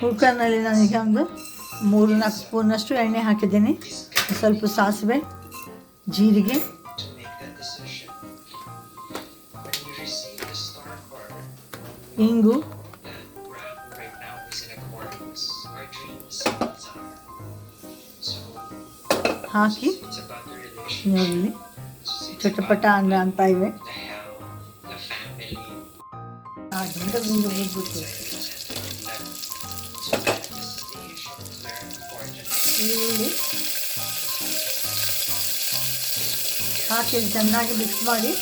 ಕುಕ್ಕರ್ನಲ್ಲಿ ನಾನೀಗ ಒಂದು ಮೂರು ನಾಲ್ಕು ಸ್ಪೂನಷ್ಟು ಎಣ್ಣೆ ಹಾಕಿದ್ದೀನಿ. ಸ್ವಲ್ಪ ಸಾಸಿವೆ, ಜೀರಿಗೆ. ಇಂಗು. ಹಾಕಿ ನೋಡಿ. ಚಟಪಟ ಅನ್ನ ಅಂತ receive ಈರುಳ್ಳಿ. ಹಾಕಿ ಚೆನ್ನಾಗಿ ಮಿಕ್ಸ್ ಮಾಡಿ.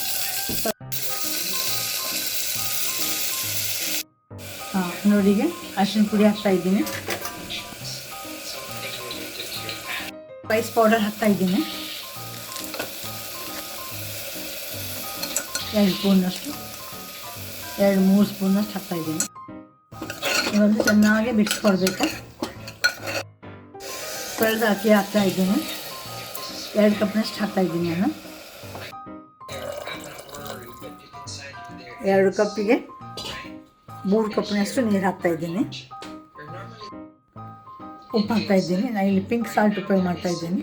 ಹಾಂ ನೋಡಿಗೆ ಅರಿಶಿನ ಪುಡಿ ಹಾಕ್ತಾ ಇದ್ದೀನಿ. ಸ್ಪೈಸ್ ಪೌಡರ್ ಹಾಕ್ತಾ ಇದ್ದೀನಿ. ಎರಡು ಸ್ಪೂನಷ್ಟು, ಎರಡು ಮೂರು ಸ್ಪೂನಷ್ಟು ಹಾಕ್ತಾ ಇದ್ದೀನಿ. ಇವಾಗ ಚೆನ್ನಾಗಿ ಮಿಕ್ಸ್ ಕೊಡಬೇಕು ತೊಳೆದು ಅಕ್ಕಿ ಹಾಕ್ತಾ ಇದ್ದೀನಿ. ಎರಡು ಕಪ್ನಷ್ಟು ಹಾಕ್ತಾ ಇದ್ದೀನಿ ನಾನು. ಎರಡು ಕಪ್ಪಿಗೆ ಮೂರು ಕಪ್ನಷ್ಟು ನೀರು ಹಾಕ್ತಾ ಇದ್ದೀನಿ. ಉಪ್ಪು ಹಾಕ್ತಾ ಇದ್ದೀನಿ. ನಾನು ಇಲ್ಲಿ ಪಿಂಕ್ ಸಾಲ್ಟ್ ಉಪಯೋಗ ಮಾಡ್ತಾ ಇದ್ದೀನಿ.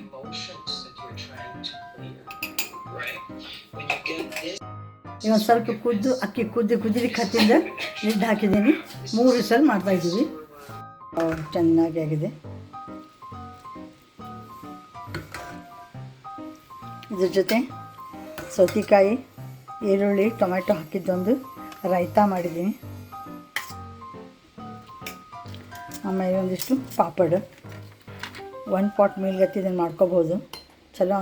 ಇವಾಗ ಸ್ವಲ್ಪ ಕುದ್ದು ಅಕ್ಕಿ ಕುದ್ದು ಕುದಿಲಿಕ್ಕೆ ಹತ್ತಿಂದ ಲಿಡ್ ಹಾಕಿದ್ದೀನಿ ಮೂರು ಸಲ ಮಾಡ್ತಾ ಇದ್ದೀವಿ. ಹೌದು, ಚೆನ್ನಾಗಿ ಆಗಿದೆ. ಇದ್ರ ಜೊತೆ ಸೌತೆಕಾಯಿ, ಈರುಳ್ಳಿ ಟೊಮೆಟೊ ಹಾಕಿದ್ದೊಂದು ರೈತ ಮಾಡಿದ್ದೀನಿ. ಆಮೇಲೆ ಒಂದಿಷ್ಟು ಪಾಪಡ್. ಒನ್ ಪಾಟ್ ಮೀಲ್ಗತ್ತಿ ಇದನ್ನು ಮಾಡ್ಕೋಬೋದು. ಚಲೋ